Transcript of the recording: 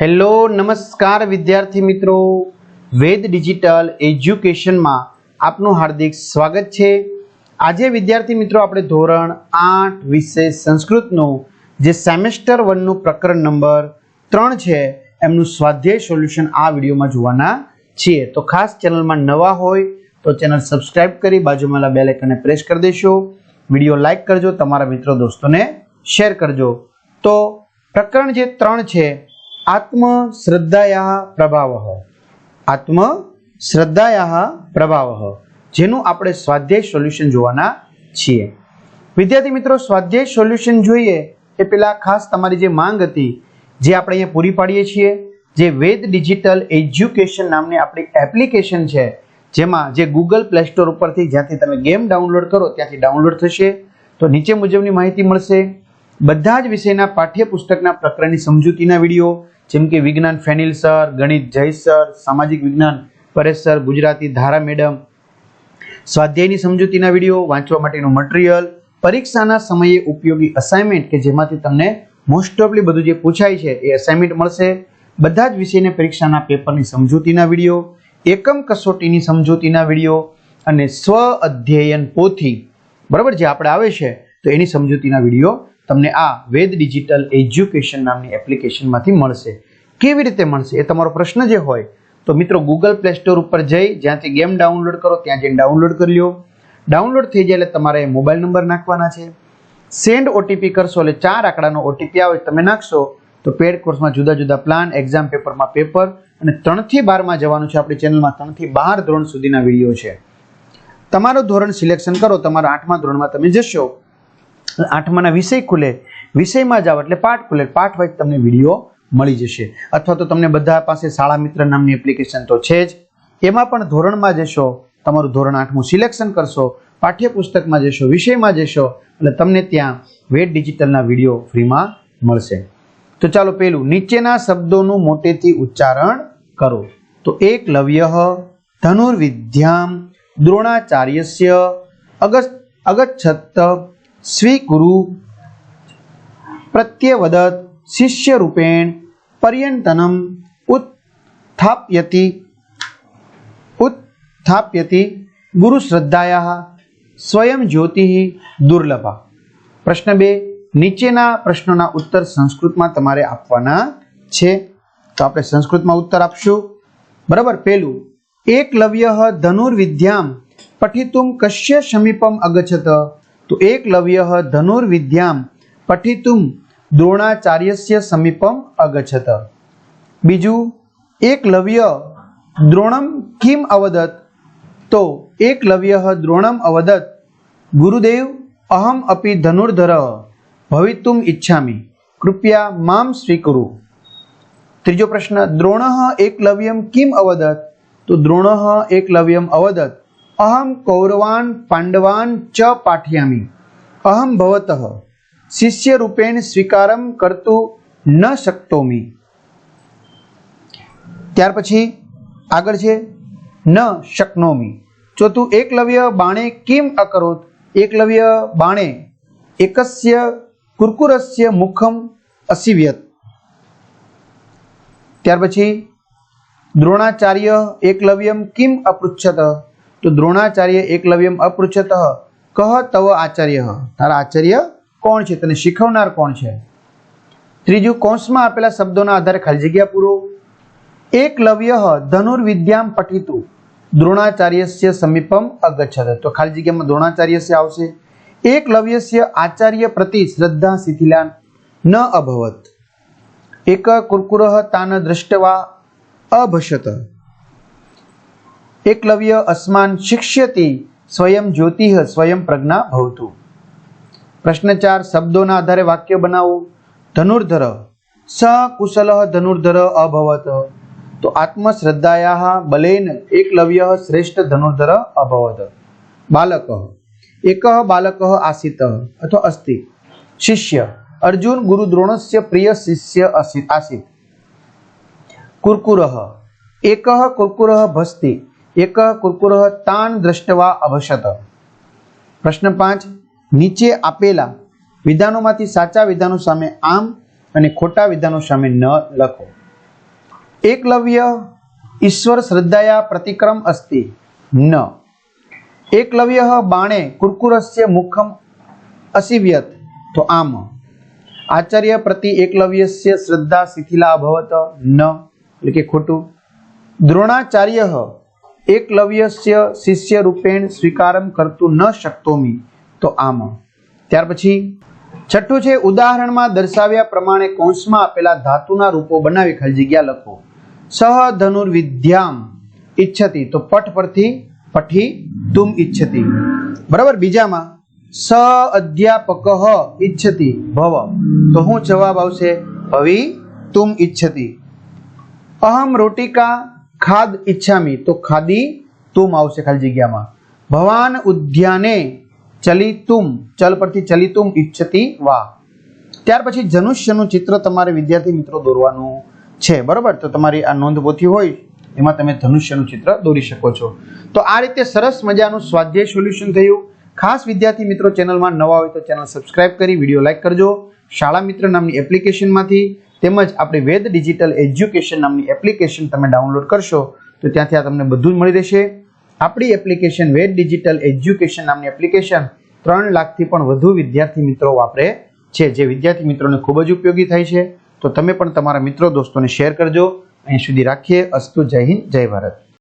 Hello, નમસ્કાર વિદ્યાર્થી મિત્રો. વેદ ડિજિટલ એજ્યુકેશનમાં આપનું હાર્દિક સ્વાગત છે. આજે વિદ્યાર્થી મિત્રો આપણે ધોરણ આઠ વિષય સંસ્કૃતનું જે સેમેસ્ટર વનનું પ્રકરણ નંબર ત્રણ છે, એમનું સ્વાધ્યાય સોલ્યુશન આ વિડીયોમાં જોવાના છીએ. તો ખાસ ચેનલમાં નવા હોય તો ચેનલ સબસ્ક્રાઈબ કરી બાજુમાં બેલ આઇકનને પ્રેસ કરી દેશો. વીડિયો લાઇક કરજો, તમારા મિત્રો, દોસ્તોને શેર કરજો. તો પ્રકરણ જે ત્રણ છે આત્મ શ્રદ્ધાયા પ્રભાવ. આત્મ શ્રદ્ધાયા પ્રભાવ. જેનું આપણે સ્વાધ્યાય સોલ્યુશન જોવાના છીએ. વિદ્યાર્થી મિત્રો, સ્વાધ્યાય સોલ્યુશન જોઈએ એ પેલા ખાસ તમારી જે માંગ હતી, જે આપણે અહીંયા પૂરી પાડીએ છીએ, જે વેદ ડિજિટલ એજ્યુકેશન નામની આપણી એપ્લિકેશન છે, જેમાં જે ગૂગલ પ્લે સ્ટોર ઉપરથી જ્યાંથી તમે ગેમ ડાઉનલોડ કરો, ત્યાંથી ડાઉનલોડ થશે. તો નીચે મુજબની માહિતી મળશે. બધા જ વિષયના પાઠ્યપુસ્તકના પ્રકરણની સમજૂતીના વીડિયો જેમ કે વિજ્ઞાન ફેનિલ સર, ગણિત જય સર, સામાજિક વિજ્ઞાન પરેશ સર, ગુજરાતી ધારા મેડમ. સ્વાધ્યાયની સમજૂતીના વીડિયો વાંચવા માટેનું મટીરિયલ, પરીક્ષાના સમયે ઉપયોગી અસાઇનમેન્ટ કે જેમાંથી તમને મોસ્ટ ઓફલી બધું જે પૂછાય છે એ અસાઇનમેન્ટ મળશે. બધા જ વિષયને પરીક્ષાના પેપરની સમજૂતીના વીડિયો, એકમ કસોટીની સમજૂતીના વીડિયો અને સ્વ અધ્યયન પોથી. બરાબર, જે આપણે આવે છે, તો એની સમજૂતીના વીડિયો તમને આ વેદ ડિજિટલ એજ્યુકેશન નામની એપ્લિકેશનમાંથી મળશે. કેવી રીતે મળશે એ તમારો પ્રશ્ન જે હોય, તો મિત્રો ગૂગલ પ્લે સ્ટોર ઉપર જઈ, જ્યાંથી ગેમ ડાઉનલોડ કરો, ત્યાં જઈને ડાઉનલોડ કરી લો ડાઉનલોડ થઈ જાય એટલે તમારે મોબાઈલ નંબર નાખવાના છે. સેન્ડ ઓટીપી કરશો એટલે ચાર આંકડાનો ઓટીપી આવે તમે નાખશો, તો પેડ કોર્સમાં જુદા જુદા પ્લાન એક્ઝામ પેપરમાં પેપર અને ત્રણથી બારમાં જવાનું છે આપણી ચેનલમાં ત્રણથી બાર ધોરણ સુધીના વીડિયો છે. તમારું ધોરણ સિલેક્શન કરો, તમારા આઠમા ધોરણમાં તમે જશો આઠમાના વિષય ખુલે, વિષયમાં જાઓ એટલે પાઠ ખુલે, પાઠ વાઇઝ તમને વીડિયો મળી જશે. અથવા તો તમને બધા પાસે શાળા મિત્ર નામની એપ્લિકેશન તો છે જ. એમાં પણ ધોરણમાં જશો, તમારું ધોરણ આઠમું સિલેક્શન કરશો, પાઠ્યપુસ્તકમાં જશો, વિષયમાં જશો, એટલે તમને ત્યાં વેટ ડિજિટલના વીડિયો ફ્રીમાં મળશે. તો ચાલો પેલું નીચેના શબ્દોનું મોટેથી ઉચ્ચારણ કરો. તો એકલવ્ય, ધનુર્વિદ્યામ, દ્રોણાચાર્યસ્ય, અગસ્ત અગચ્છત સ્વીકુરુ પ્રત્યવદત શિષ્યરૂપેણ પર્યંતનમ ઉત્થાપ્યતિ ઉત્થાપ્યતિ ગુરુશ્રદ્ધાયા સ્વયં જ્યોતિ દુર્લભા. પ્રશ્ન બે, નીચેના પ્રશ્નોના ઉત્તર સંસ્કૃતમાં તમારે આપવાના છે. તો આપણે સંસ્કૃતમાં ઉત્તર આપશું. બરાબર, પેલું, એકલવ્ય ધનુર્વિદ્યામ પઠિતુમ કશ્ય સમીપમ અગચ્છત. તો એકલવ્ય ધનુર્વિદ્યામ પઠિતું દ્રોણાચાર્યસ્ય સમીપમ અગછત. બીજું, એકલવ્ય દ્રોણમ કિમ અવદત તો એકલવ્ય દ્રોણમ અવદત ગુરુદેવ અહમ અપી ધનુર્ધર ભવિતુમ ઈચ્છામિ કૃપયા મામ સ્વીકુરુ. ત્રીજો પ્રશ્ન, દ્રોણ એકલવ્યમ કિમ અવદત તો દ્રોણ એકલવ્યમ અવદત અહમ કૌરવાન પાંડવાન ચ પાઠયામી અહમ ભવત શિષ્ય રૂપેણ સ્વીકારમ કરતું ન શકતોમી ત્યાર પછી આગળ છે, ન શકનોમી। ચોથું એકલવ્ય બાણે કેમ અકરોત? એકલવ્ય બાણે એકસ્ય કુરકુરસ્ય મુખમ અસિવ્યત। ત્યાર પછી દ્રોણાચાર્ય એકલવ્યમ કિમ અપૃચ્છત? તો દ્રોણાચાર્ય એકલવ્યમ અપૃચ્છત કહ તવ આચાર્ય તારા આચાર્ય કોણ છે તને શીખવનાર કોણ છે ત્રીજું કૌંસમાં આપેલા શબ્દોના આધારે ખાલી જગ્યા પૂરો એકલવ્ય ધનુર્વિદ્યામ પઠિતું દ્રોણાચાર્યસ્ય સમીપમ અગચ્છત તો ખાલી જગ્યામાં દ્રોણાચાર્યસ્ય આવશે એકલવ્યસ્ય આચાર્ય પ્રતિ શ્રદ્ધા શિથિલા ન અભવત એક કુરકુરઃ તાન દ્રષ્ટવા અભશત એકલવ્ય અસ્માન શિક્ષ્યતિ સ્વયં જ્યોતિ સ્વયં પ્રજ્ઞા ભવતુ. પ્રશ્ન ચાર, શબ્દોના આધારે વાક્ય બનાવો. ધનુર્ધર, સ કુશલ ધનુર્ધર અભવત. તો આત્મશ્રદ્ધાયા બલેન એકલવ્ય શ્રેષ્ઠ ધનુર્ધર અભવત. બાલક, એક બાલક આસિત અથવા અસ્તિ. શિષ્ય, અર્જુન ગુરુ દ્રોણસ્ય પ્રિય શિષ્ય આસિત. કુરકુરઃ, એક કુરકુરઃ ભસ્તિ. એક કુરકુરઃ તાન દ્રષ્ટવા અભશત પ્રશ્ન પાંચ, નીચે આપેલા વિધાનોમાંથી સાચા વિધાનો સામે આમ અને ખોટા વિધાનો સામે ન લખો. એકલવ્ય ઈશ્વર શ્રદ્ધાયા પ્રતિક્રમ અસ્તિ, ન. એકલવ્ય બાણે કુરકુરસ્ય મુખમ અસિવ્યત, તો આમ. આચાર્ય પ્રતિ એકલવ્યસ્ય શ્રદ્ધા શિથિલા અભવત ન. એટલે કે ખોટું. દ્રોણાચાર્ય એકલવ્યસ્ય શિષ્ય રૂપેણ સ્વીકારમ કરતું ન શકતોમી. તો આમ. ત્યાર પછી, છઠ્ઠું છે, ઉદાહરણમાં દર્શાવ્યા પ્રમાણે કૌંસમાં આપેલા ધાતુના રૂપો બનાવી ખાલી જગ્યા લખો. સહ ધનુર્વિદ્યામ ઈચ્છતી. તો પઠ પરથી પઠી તુમ ઈચ્છતી. બરાબર? બીજામાં, સ અધ્યાપક ઈચ્છતી ભવ તો હું જવાબ આવશે, ભવી તુમ ઈચ્છતી. અહમ રોટિકા ખાદ ઈચ્છામી, તો ખાદી તુમ આવશે ખાલી જગ્યામાં. ભવાન ઉદ્યાને ચલિતુમ, ચલ પરથી ચલિતુમ ઈચ્છતી વા ત્યાર પછી ધનુષ્યનું ચિત્ર તમારે વિદ્યાર્થી મિત્રો દોરવાનું છે. બરોબર? તો તમારી આ નોંધ પોથી હોય, એમાં તમે ધનુષ્યનું ચિત્ર દોરી શકો છો. તો આ રીતે સરસ મજાનું સ્વાધ્યાય સોલ્યુશન થયું. ખાસ વિદ્યાર્થી મિત્રો ચેનલમાં નવા હોય તો ચેનલ સબસ્ક્રાઇબ કરી, વીડિયો લાઈક કરજો. શાળા મિત્ર નામની એપ્લિકેશનમાંથી તેમજ આપણી વેદ ડિજિટલ એજ્યુકેશન નામની એપ્લિકેશન તમે ડાઉનલોડ કરશો, તો ત્યાંથી આ તમને બધું જ મળી રહેશે. આપણી એપ્લિકેશન વેદ ડિજિટલ એજ્યુકેશન નામની એપ્લિકેશન ત્રણ લાખથી પણ વધુ વિદ્યાર્થી મિત્રો વાપરે છે, જે વિદ્યાર્થી મિત્રોને ખૂબ જ ઉપયોગી થાય છે. તો તમે પણ તમારા મિત્રો, દોસ્તોને શેર કરજો. અહીં સુધી રાખીએ. અસ્તુ જય હિન્દ, જય ભારત.